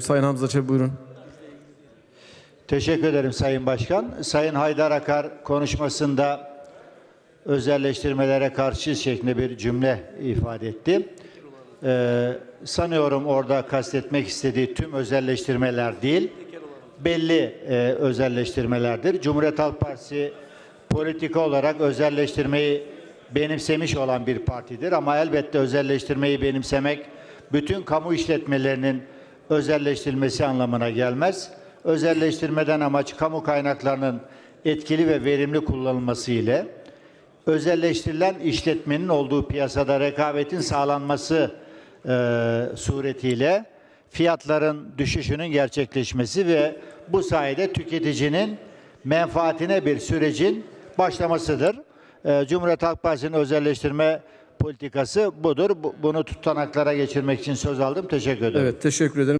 Sayın Hamza Çebi buyurun. Teşekkür ederim Sayın Başkan. Sayın Haydar Akar konuşmasında özelleştirmelere karşı şeklinde bir cümle ifade etti. Ee, sanıyorum orada kastetmek istediği tüm özelleştirmeler değil, belli e, özelleştirmelerdir. Cumhuriyet Halk Partisi politika olarak özelleştirmeyi benimsemiş olan bir partidir ama elbette özelleştirmeyi benimsemek bütün kamu işletmelerinin özelleştirilmesi anlamına gelmez. Özelleştirmeden amaç kamu kaynaklarının etkili ve verimli kullanılması ile özelleştirilen işletmenin olduğu piyasada rekabetin sağlanması e, suretiyle fiyatların düşüşünün gerçekleşmesi ve bu sayede tüketicinin menfaatine bir sürecin başlamasıdır. E, Cumhuriyet Halk Partisi'nin özelleştirme politikası budur. Bu- Bunu tutanaklara geçirmek için söz aldım. Teşekkür ederim. Evet teşekkür ederim.